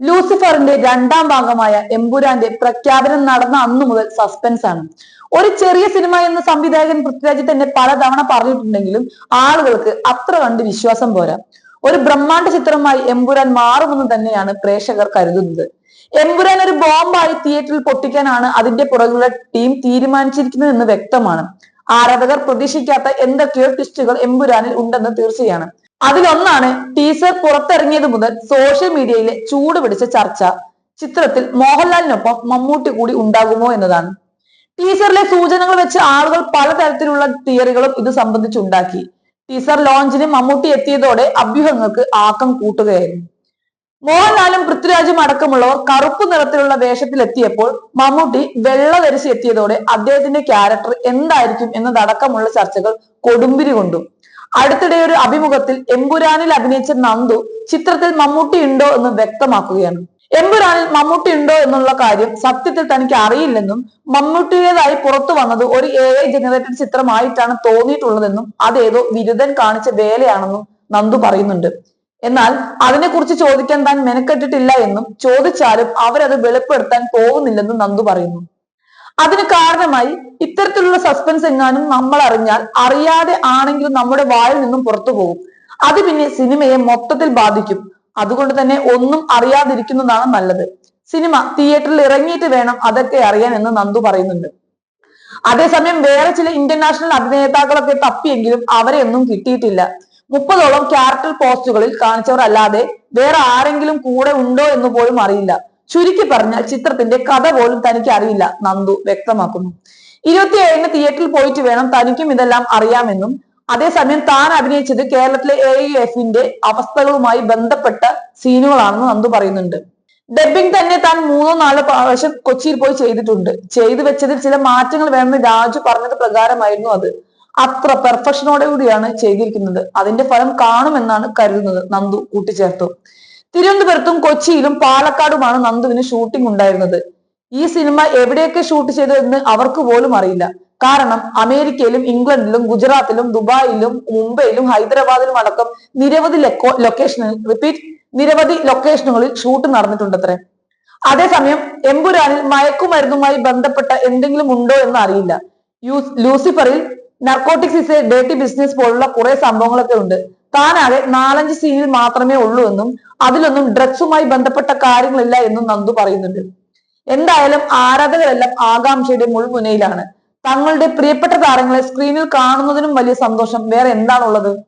ലൂസിഫറിന്റെ രണ്ടാം ഭാഗമായ എംപുരാന്റെ പ്രഖ്യാപനം നടന്ന അന്നു മുതൽ സസ്പെൻസ് ആണ്. ഒരു ചെറിയ സിനിമ എന്ന് സംവിധായകൻ പൃഥ്വിരാജ് തന്നെ പലതവണ പറഞ്ഞിട്ടുണ്ടെങ്കിലും ആളുകൾക്ക് അത്ര കണ്ട് വിശ്വാസം പോരാ. ഒരു ബ്രഹ്മാണ്ഡ ചിത്രമായി എമ്പുരാൻ മാറുമെന്ന് തന്നെയാണ് പ്രേക്ഷകർ കരുതുന്നത്. എംപുരാൻ ഒരു ബോംബായി തിയേറ്ററിൽ പൊട്ടിക്കാനാണ് അതിന്റെ പുറകിലുള്ള ടീം തീരുമാനിച്ചിരിക്കുന്നത് എന്ന് വ്യക്തമാണ്. ആരാധകർ പ്രതീക്ഷിക്കാത്ത എന്തൊക്കെയോ ട്വിസ്റ്റുകൾ എംപുരാനിൽ ഉണ്ടെന്ന് തീർച്ചയാണ്. അതിലൊന്നാണ് ടീസർ പുറത്തിറങ്ങിയത് മുതൽ സോഷ്യൽ മീഡിയയിലെ ചൂട് പിടിച്ച ചർച്ച. ചിത്രത്തിൽ മോഹൻലാലിനൊപ്പം മമ്മൂട്ടി കൂടി ഉണ്ടാകുമോ എന്നതാണ്. ടീസറിലെ സൂചനകൾ വെച്ച് ആളുകൾ പലതരത്തിലുള്ള തിയറികളും ഇത് സംബന്ധിച്ചുണ്ടാക്കി ടീസർ ലോഞ്ചിന് മമ്മൂട്ടി എത്തിയതോടെ അഭ്യൂഹങ്ങൾക്ക് ആക്കം കൂട്ടുകയായിരുന്നു. മോഹൻലാലും പൃഥ്വിരാജും അടക്കമുള്ളവർ കറുപ്പ് നിറത്തിലുള്ള വേഷത്തിലെത്തിയപ്പോൾ മമ്മൂട്ടി വെള്ള ധരിച്ച് എത്തിയതോടെ അദ്ദേഹത്തിന്റെ ക്യാരക്ടർ എന്തായിരിക്കും എന്നതടക്കമുള്ള ചർച്ചകൾ കൊടുമ്പിരി കൊണ്ടു. അടുത്തിടെ ഒരു അഭിമുഖത്തിൽ എമ്പുരാനിൽ അഭിനയിച്ച നന്ദു ചിത്രത്തിൽ മമ്മൂട്ടി ഉണ്ടോ എന്ന് വ്യക്തമാക്കുകയാണ്. എമ്പുരാനിൽ മമ്മൂട്ടി ഉണ്ടോ എന്നുള്ള കാര്യം സത്യത്തിൽ തനിക്ക് അറിയില്ലെന്നും മമ്മൂട്ടിയുടേതായി പുറത്തു വന്നത് ഒരു എ ഐ ജനറേറ്റഡ് ചിത്രമായിട്ടാണ് തോന്നിയിട്ടുള്ളതെന്നും അതേതോ ബിരുദൻ കാണിച്ച വേലയാണെന്നും നന്ദു പറയുന്നുണ്ട്. എന്നാൽ അതിനെക്കുറിച്ച് ചോദിക്കാൻ താൻ മെനക്കെട്ടിട്ടില്ല എന്നും ചോദിച്ചാലും അവരത് വെളിപ്പെടുത്താൻ പോകുന്നില്ലെന്നും നന്ദു പറയുന്നു. അതിന് കാരണമായി ഇത്തരത്തിലുള്ള സസ്പെൻസ് എങ്ങാനും നമ്മൾ അറിഞ്ഞാൽ അറിയാതെ ആണെങ്കിലും നമ്മുടെ വായിൽ നിന്നും പുറത്തു പോകും. അത് പിന്നെ സിനിമയെ മൊത്തത്തിൽ ബാധിക്കും. അതുകൊണ്ട് തന്നെ ഒന്നും അറിയാതിരിക്കുന്നതാണ് നല്ലത്. സിനിമ തിയേറ്ററിൽ ഇറങ്ങിയിട്ട് വേണം അതൊക്കെ അറിയാൻ എന്ന് നന്ദു പറയുന്നുണ്ട്. അതേസമയം വേറെ ചില ഇന്റർനാഷണൽ അഭിനേതാക്കളൊക്കെ തപ്പിയെങ്കിലും അവരെ ഒന്നും കിട്ടിയിട്ടില്ല. മുപ്പതോളം ക്യാരക്ടർ പോസ്റ്റുകളിൽ കാണിച്ചവർ അല്ലാതെ വേറെ ആരെങ്കിലും കൂടെ ഉണ്ടോ എന്ന് പോലും അറിയില്ല. ചുരുക്കി പറഞ്ഞാൽ ചിത്രത്തിന്റെ കഥ പോലും തനിക്ക് അറിയില്ല നന്ദു വ്യക്തമാക്കുന്നു. ഇരുപത്തിയേഴിന് തിയേറ്ററിൽ പോയിട്ട് വേണം തനിക്കും ഇതെല്ലാം അറിയാമെന്നും അതേസമയം താൻ അഭിനയിച്ചത് കേരളത്തിലെ എ എഫിന്റെ അവസ്ഥകളുമായി ബന്ധപ്പെട്ട സീനുകളാണെന്ന് നന്ദു പറയുന്നുണ്ട്. ഡബിംഗ് തന്നെ താൻ മൂന്നോ നാലോ പ്രാവശ്യം കൊച്ചിയിൽ പോയി ചെയ്തിട്ടുണ്ട്. ചെയ്തു വെച്ചതിൽ ചില മാറ്റങ്ങൾ വേണമെന്ന് രാജു പറഞ്ഞത് പ്രകാരമായിരുന്നു അത്. അത്ര പെർഫെക്ഷനോടെ കൂടിയാണ് ചെയ്തിരിക്കുന്നത്. അതിന്റെ ഫലം കാണുമെന്നാണ് കരുതുന്നത് നന്ദു കൂട്ടിച്ചേർത്തു. തിരുവനന്തപുരത്തും കൊച്ചിയിലും പാലക്കാടുമാണ് നന്ദുവിന് ഷൂട്ടിംഗ് ഉണ്ടായിരുന്നത്. ഈ സിനിമ എവിടെയൊക്കെ ഷൂട്ട് ചെയ്തതെന്ന് അവർക്ക് പോലും അറിയില്ല. കാരണം അമേരിക്കയിലും ഇംഗ്ലണ്ടിലും ഗുജറാത്തിലും ദുബായിലും മുംബൈയിലും ഹൈദരാബാദിലും അടക്കം നിരവധി ലൊക്കേഷനിൽ റിപ്പീറ്റ് നിരവധി ലൊക്കേഷനുകളിൽ ഷൂട്ട് നടന്നിട്ടുണ്ടത്രേ. അതേസമയം എമ്പുരാനിൽ മയക്കുമരുന്നുമായി ബന്ധപ്പെട്ട എന്തെങ്കിലും ഉണ്ടോ എന്ന് അറിയില്ല. ലൂസിഫറിൽ നർക്കോട്ടിക്സ് ഇസ് എ ഡേറ്റി ബിസിനസ് പോലുള്ള കുറെ സംഭവങ്ങളൊക്കെ ഉണ്ട്. താനാകെ നാലഞ്ച് സീനിൽ മാത്രമേ ഉള്ളൂ എന്നും അതിലൊന്നും ഡ്രഗ്സുമായി ബന്ധപ്പെട്ട കാര്യങ്ങളില്ല എന്നും നന്ദു പറയുന്നുണ്ട്. എന്തായാലും ആരാധകരെല്ലാം ആകാംക്ഷയുടെ മുൾമുനയിലാണ്. തങ്ങളുടെ പ്രിയപ്പെട്ട താരങ്ങളെ സ്ക്രീനിൽ കാണുന്നതിനും വലിയ സന്തോഷം. വേറെ എന്താണുള്ളത്?